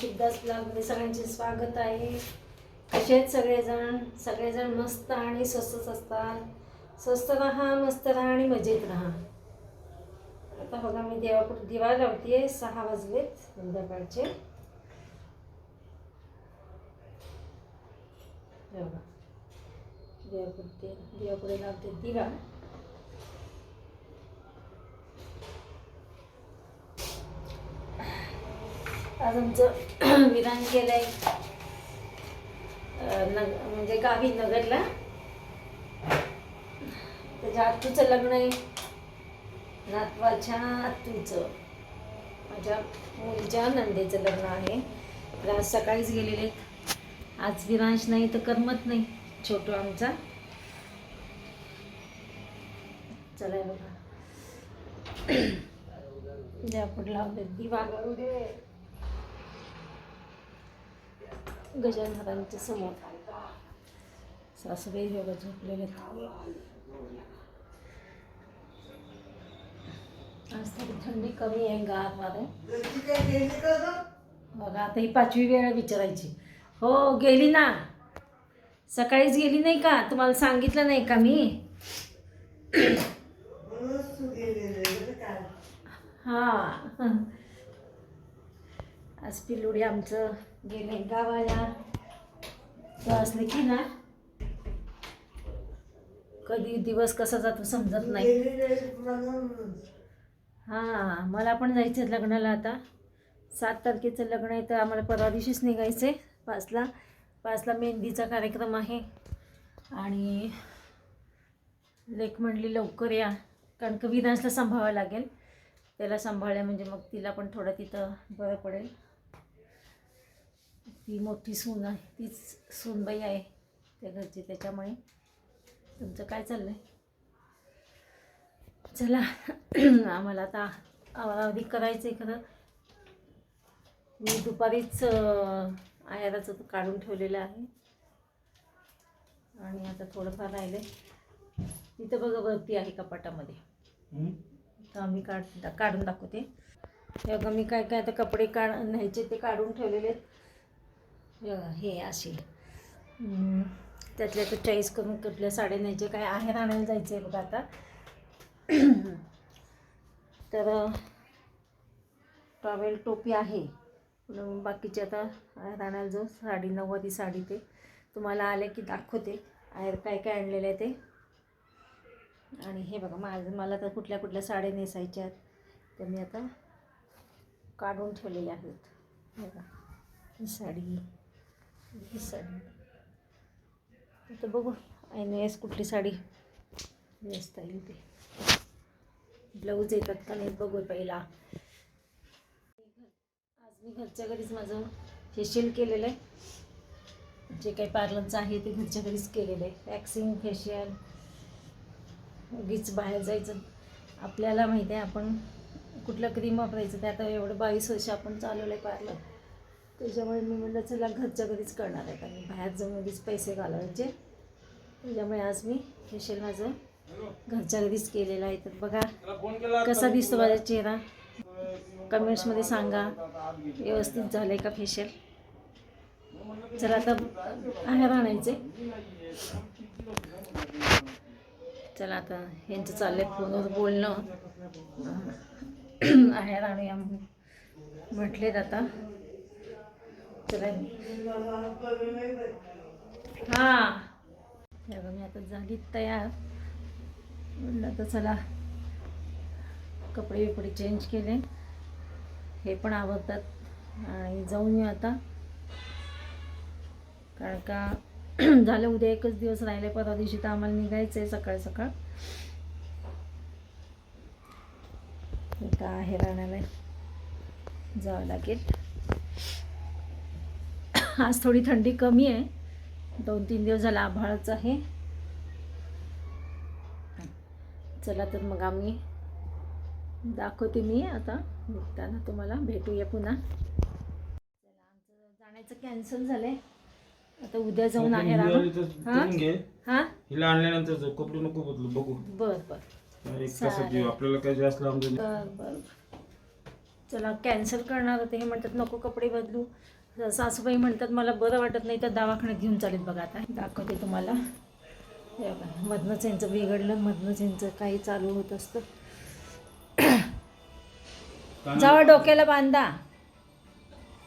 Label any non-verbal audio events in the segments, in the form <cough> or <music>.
शिवदास ब्लॉगमध्ये म्हणजे सगळ्यांचे स्वागत आहे. कसे आहेत सगळेजण सगळेजण मस्त आणि स्वस्तच असतात. स्वस्त राहा मस्त राहा आणि मजेत राहा. आता बघा मी देवापुढे दिवा लावते सहा वाजलेत संध्याकाळचे. हे बघा देवापुढे देवापुढे लावते दिवा. आज आमचं <clears throat> विधान केलं आहे नग म्हणजे गावी नगरला. त्याच्या आत्तूचं लग्न आहे. नातवाच्या आत्तूचं. माझ्या मुलीच्या नंदेचं लग्न आहे. तर आज सकाळीच गेलेले आज विरांश नाही तर करमत नाही छोटू आमचा. चला बघा. <clears throat> द्या आपण लावले दिवा गजान दे समोर. सासूबाई योगा झोपलेले आज तरी थंडी कमी आहे गात वारे बघा आता ही पाचवी वेळ विचारायची. हो गेली ना. सकाळीच गेली नाही का? तुम्हाला सांगितलं नाही का मी? हा. आज पिलुडी आमचं गेले गावाला. असले की ना कधी दिवस कसा जातो समजत नाही. हां मला पण जायचं आहे लग्नाला आता. सात तारखेचं लग्न आहे तर आम्हाला परवा दिवशीच निघायचं आहे पाचला पाचला मेहंदीचा कार्यक्रम आहे. आणि लेख म्हणली लवकर या. कारण का सांभाळावं लागेल. त्याला सांभाळल्या म्हणजे मग तिला पण थोडं तिथं बरं पडेल. ती मोठी सून आहे तीच सूनबाई आहे त्या घरची त्याच्यामुळे तुमचं काय चाललं आहे चला <clears throat> आम्हाला आता आवरावधी करायचं आहे खरं. मी दुपारीच आयाराचं काढून ठेवलेलं आहे. आणि आता थोडंफार राहिलं आहे तिथं बघा वरती आहे कपाटामध्ये. तर आम्ही काढ काढून दाखवते. हे बघा मी काय काय आता कपडे काढ न्यायचे ते काढून ठेवलेले आहेत. हे असे त्यातल्या तर चॉईस करून कुठल्या साड्या न्यायचे काय आहे आणायला जायचं आहे बघा आता. <clears throat> तर टॉवेल टोपी आहे. बाकीचे आता आहेर जो साडी नव्वदी साडी ते. तुम्हाला आले की दाखवते. आहेर काय काय आणलेलं आहे ते. आणि हे बघा माझं मला तर कुठल्या कुठल्या साड्या नेसायच्या आहेत तर मी आता काढून ठेवलेल्या आहेत. हे बघा ही साडी. ही साडी. तर बघू. ऐन वेळेस कुठली साडी? नेसता येईल ते. ब्लाऊज येतात का नाही बघू पहिला. आज मी घरच्या घरीच माझं फेशियल केलेलं आहे. जे काही पार्लरचं आहे ते घरच्या घरीच केलेलं आहे. वॅक्सिंग फेशियल उगीच बाहेर जायचं. आपल्याला माहिती आहे आपण कुठलं क्रीम वापरायचं ते. आता एवढं बावीस वर्ष आपण चालवलं आहे पार्लर त्याच्यामुळे मी म्हटलं चला घरच्या घरीच करणार आहे. कारण बाहेर जाऊन उगीच पैसे घालवायचे. त्याच्यामुळे आज मी फेशियल माझं घरच्या घरीच केलेलं आहे. तर बघा कसा दिसतो माझा चेहरा. कमेंट्समध्ये सांगा व्यवस्थित झालं आहे का फेशियल चला आता बाहेर आणायचे चला आता यांचं चाललंय फोनवर बोलणं. बाहेर आणूया म्हटलेत आता. हा. बघा मी आता झाली तयार. म्हणलं आता चला. कपडे बिपडे चेंज केले. हे पण आवडतात आणि जाऊन मी आता. कारण का <clears throat> झालं उद्या एकच दिवस राहिले परवा दिवशी तर आम्हाला निघायचं आहे सकाळ सकाळ. का आहे राहण्याला जावं लागेल. आज थोडी थंडी कमी आहे. दोन तीन दिवस झाला आभाळच आहे. चला तर मग आम्ही दाखवते मी आता. निघताना तुम्हाला भेटूया पुन्हा. चला आमचं जाण्याचं कॅन्सल झालंय. आता उद्या जाऊन आहे हा? हां? हिला आणल्यानंतर जाऊ. कपडे नको बदलू बघू. बर बर. एक आपल्याला काय जास्त लांब जाऊ बर बर. चला कॅन्सल करणार होते. हे म्हणतात नको कपडे बदलू. सासूबाई म्हणतात मला बरं वाटत नाही तर दवाखान्यात घेऊन चालेल बघा आता. दाखवते तुम्हाला. मधनंच यांचं बिघडलं मधनंच यांचं काही चालू होत असतं. जावा डोक्याला बांधा.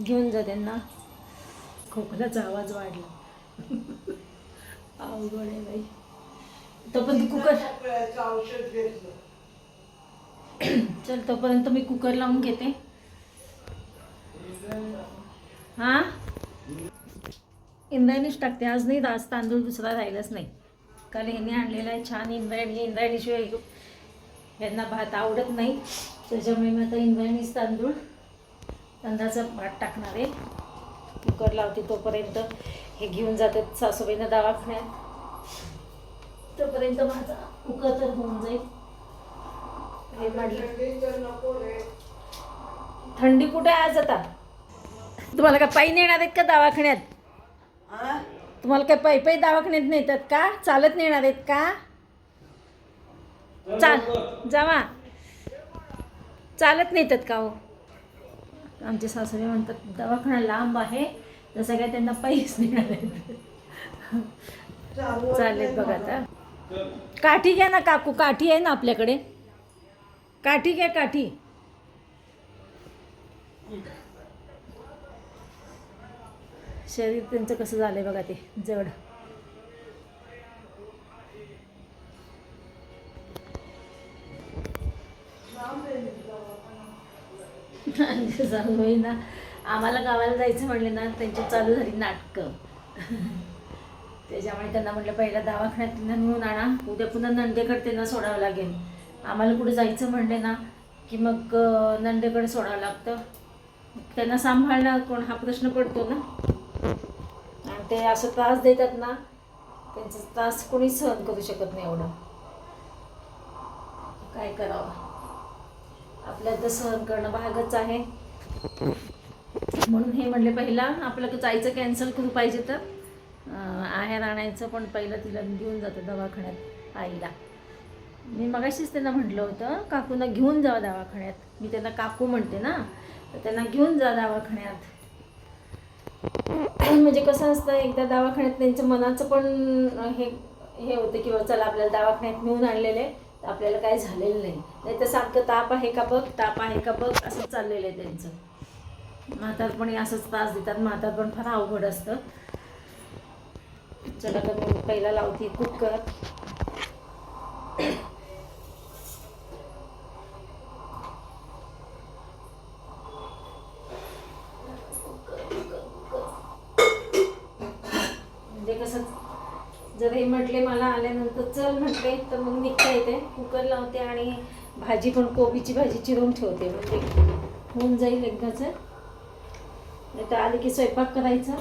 घेऊन जा त्यांना. खोकल्याचा आवाज वाढला. अवघड आहे बाई. तोपर्यंत कुकर चल तोपर्यंत मी कुकर लावून घेते. हां? इंद्रायणीच टाकते. आज नाही आज तांदूळ दुसरा राहिलाच नाही. काल ह्याने आणलेला आहे छान इंद्रायणी. इंद्रायणीशिवाय यांना भात आवडत नाही. त्याच्यामुळे मी आता इंद्रायणीच तांदूळ तांदळाचा भात टाकणार आहे. कुकर लावते तोपर्यंत. हे घेऊन जातात सासूबाईंना दवाखान्यात. तोपर्यंत माझा कुकर तर होऊन जाईल. हे म्हटलं थंडी कुठे आहे आज आता? तुम्हाला काय पायी नेणार आहेत का दवाखान्यात? तुम्हाला काय पायी पायी दवाखान्यात नेतात का? चालत नेणार आहेत का? चाल जावा. चालत नेतात का हो? आमचे सासरे म्हणतात दवाखाना लांब आहे तर सगळ्या त्यांना पायीच नेणार आहेत. चालेल बघा आता. काठी घ्या ना काकू काठी आहे ना आपल्याकडे. काठी घ्या काठी. शरीर त्यांचं कसं झालंय बघा ते जड. जाऊ ना. आम्हाला गावाला जायचं म्हणले ना त्यांची चालू झाली नाटकं. त्याच्यामुळे त्यांना म्हटलं पहिला दवाखान्यात त्यांना नेऊन आणा. उद्या पुन्हा नंदेकडे त्यांना सोडावं लागेल. आम्हाला कुठे जायचं म्हणले ना की मग नंदेकडे सोडावं लागतं. त्यांना सांभाळणार कोण हा प्रश्न पडतो ना. आणि ते असं त्रास देतात ना त्यांचा त्रास कोणीच सहन करू शकत नाही एवढं. काय करावं? आपल्या तर सहन करणं भागच आहे. म्हणून हे म्हणले पहिला आपलं जायचं कॅन्सल करू पाहिजे तर. आहेर आणायचं पण पहिलं तिला घेऊन जातं दवाखान्यात आईला. मी मगाशीच त्यांना म्हटलं होतं काकूंना घेऊन जा दवाखान्यात. मी त्यांना काकू म्हणते ना तर त्यांना घेऊन जा दवाखान्यात. <clears throat> म्हणजे कसं असतं एकदा दवाखान्यात त्यांच्या मनाचं पण हे हे होतं की चला आपल्याला दवाखान्यात मिळून आणलेले तर आपल्याला काही झालेलं नाही. नाही तर सारखं ताप आहे का बघ ताप आहे का बघ असं चाललेलं आहे त्यांचं. म्हातारपणी असंच त्रास देतात म्हातारपण फार अवघड असतं. चला तर मी पहिला लावते कुकर म्हणजे कसं जर हे म्हटले मला आल्यानंतर चल म्हटले. तर मग निघता येते. कुकर लावते आणि भाजी पण कोबीची भाजी चिरून ठेवते. म्हणजे होऊन जाईल एकदाच नाही तर आले की स्वयंपाक करायचा.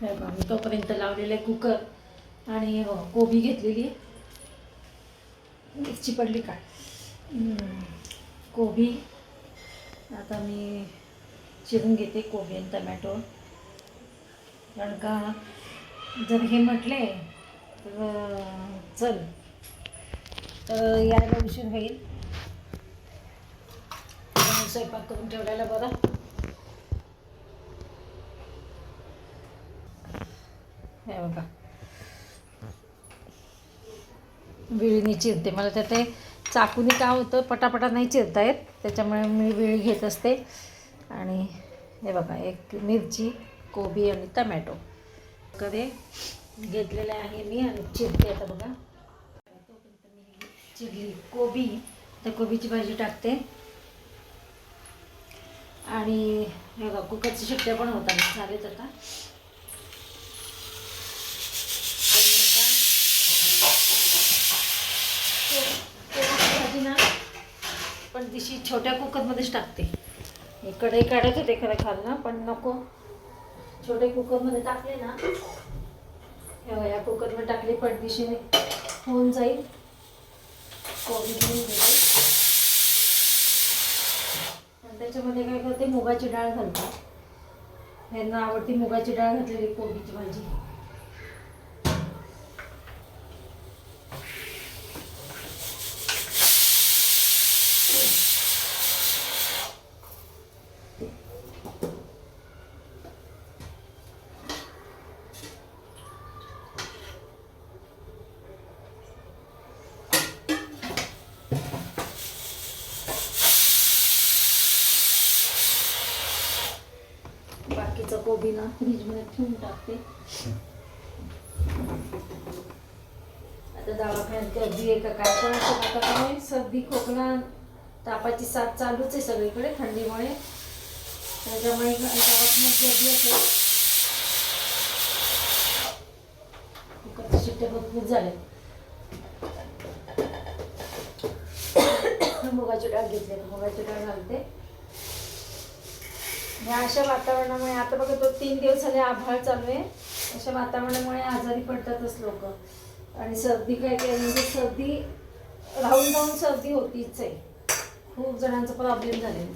मी तोपर्यंत लावलेलं आहे कुकर. आणि हो, कोबी घेतलेली मिरची पडली का? कोबी. आता मी चिरून घेते कोबी आणि टमॅटो. कारण का जर हे म्हटले तर चल. तर यायला उशीर होईल. स्वयंपाक करून ठेवलेला बरं हे बघा. विळीने चिरते. मला तर ते चाकूने काय होतं पटापटा नाही चिरता येत. त्याच्यामुळे मी विळी घेत असते. आणि हे बघा एक मिरची. कोबी आणि टमॅटो. कडे घेतलेले आहे मी आणि चिरते आता बघा. तोपर्यंत मी चिरली कोबी. तर कोबीची भाजी टाकते. आणि हे बघा कुकरची शिट्ट्या पण होतात. झालेत आता. भाजी ना पण दिशी छोट्या कुकरमध्येच टाकते. कढई काढत होते खरं खाल ना पण नको. छोटे कुकरमध्ये टाकले ना हे या कुकरमध्ये टाकले पटदिशीने होऊन जाईल. कोबी घेऊन गेले आणि त्याच्यामध्ये काय करते मुगाची डाळ घालते यांना आवडती मुगाची डाळ घातलेली कोबीची भाजी. बाकीचं ना फ्रीजमध्ये ठेवून टाकते. आता दवाखान्यात गर्दी आहे का काय पण असं आता काय सर्दी खोकला तापाची साथ चालूच आहे सगळीकडे थंडीमुळे. त्याच्यामुळे दवाखान्यात गर्दी असेल कुकरच्या शिट्ट्या भरपूर झाले <coughs> मुगाची डाळ घेतली मुगाची डाळ घालते. या अशा वातावरणामुळे आता बघा तो तीन दिवस झाले आभाळ चालू आहे. अशा वातावरणामुळे आजारी पडतातच लोक. आणि सर्दी काय काय म्हणजे सर्दी राहून राहून सर्दी होतीच आहे. खूप जणांचा प्रॉब्लेम झाले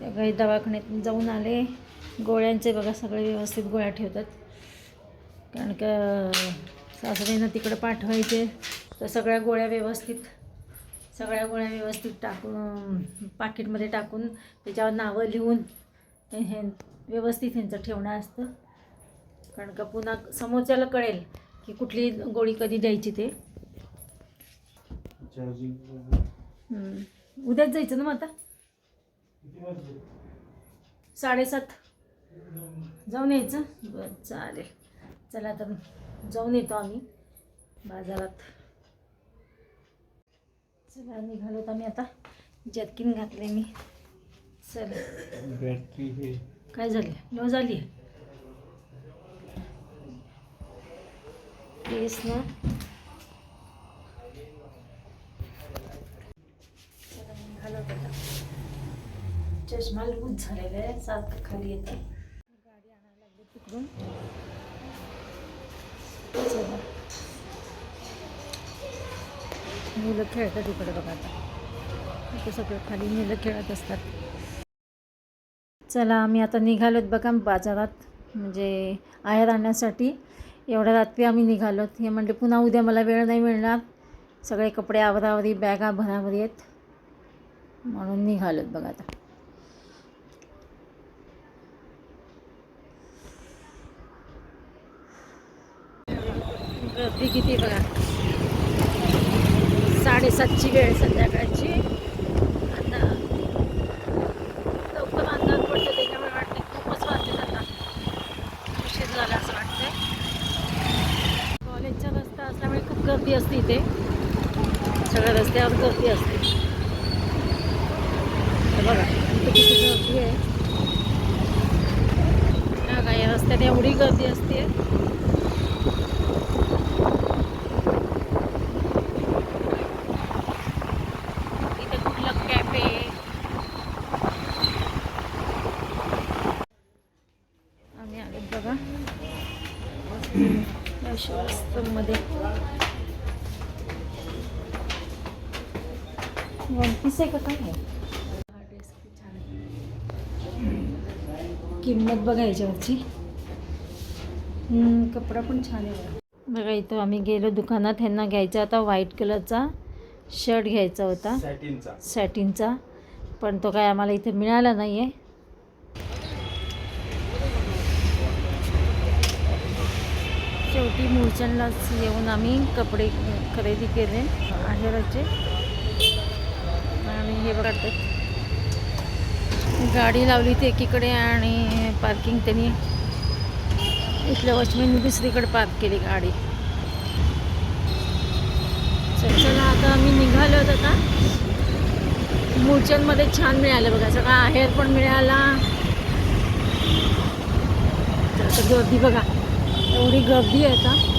काही दवाखान्यात जाऊन आले. गोळ्यांचे बघा सगळे व्यवस्थित गोळ्या ठेवतात. कारण का सासऱ्यांना तिकडं पाठवायचे. तर सगळ्या गोळ्या व्यवस्थित सगळ्या गोळ्या व्यवस्थित टाकून पाकिटमध्ये टाकून त्याच्यावर नावं लिहून हे व्यवस्थित ह्यांचं ठेवणं असतं. कारण का पुन्हा समोरच्याला कळेल की कुठली गोळी कधी द्यायची ते. उद्याच जायचं ना मग आता? साडेसात. जाऊन यायचं? बरं चालेल. चला तर जाऊन येतो आम्ही बाजारात. चला निघालोत आम्ही आता. जर्किन घातले मी. चला. बॅटरी हे. काय झाले लो झाली तेच ना. चष्मा लूज झालेला आहे. सारखं खाली येतं. गाडी आणायला लागली तिकडून. चला. मुलं खेळतात इकडे बघा आता. इथे सगळं खाली मुलं खेळत असतात. चला आम्ही आता निघालोत बघा बाजारात. म्हणजे आहेर आणण्यासाठी. एवढ्या रात्री आम्ही निघालोत. हे म्हणजे पुन्हा उद्या मला वेळ नाही मिळणार. सगळे कपडे आवरावरी बॅगा भरावरी आहेत. म्हणून निघालोत बघा आता. गर्दी किती बघा. साडेसातची वेळ संध्याकाळची. आता लवकर अंधार पडतं त्याच्यामुळे वाटते खूपच वाजले आता उशीर झाला असं वाटतंय. कॉलेजचा रस्ता असल्यामुळे खूप गर्दी असते इथे. सगळ्या रस्त्यावर गर्दी असते. बघा इथे किती गर्दी आहे. हा का या रस्त्याने एवढी गर्दी असते इथे कुठलं कॅफे आम्ही आलो बघा मध्ये वन पीस आहे का काय आहे? हा dress किती छान आहे. किंमत बघा याच्यावरची कपडा पण छान आहे बघा. बघा इथं आम्ही गेलो दुकानात ह्यांना घ्यायचा होता व्हाईट कलरचा शर्ट घ्यायचा होता. सॅटिनचा सॅटिनचा पण तो काय आम्हाला इथे मिळाला नाही आहे शेवटी मूळचंदलाच येऊन आम्ही कपडे खरेदी केले. आहेराचे आणि हे बघतात गाडी लावली ती एकीकडे आणि पार्किंग त्यांनी इथल्या वॉचमॅननी दुसरीकडे पार्क केली गाडी. चला आता आम्ही निघालो होतो आता. मूळचंदमध्ये छान मिळालं बघा सगळा आहेर पण मिळाला. तर आता गर्दी बघा एवढी गर्दी आहे आता.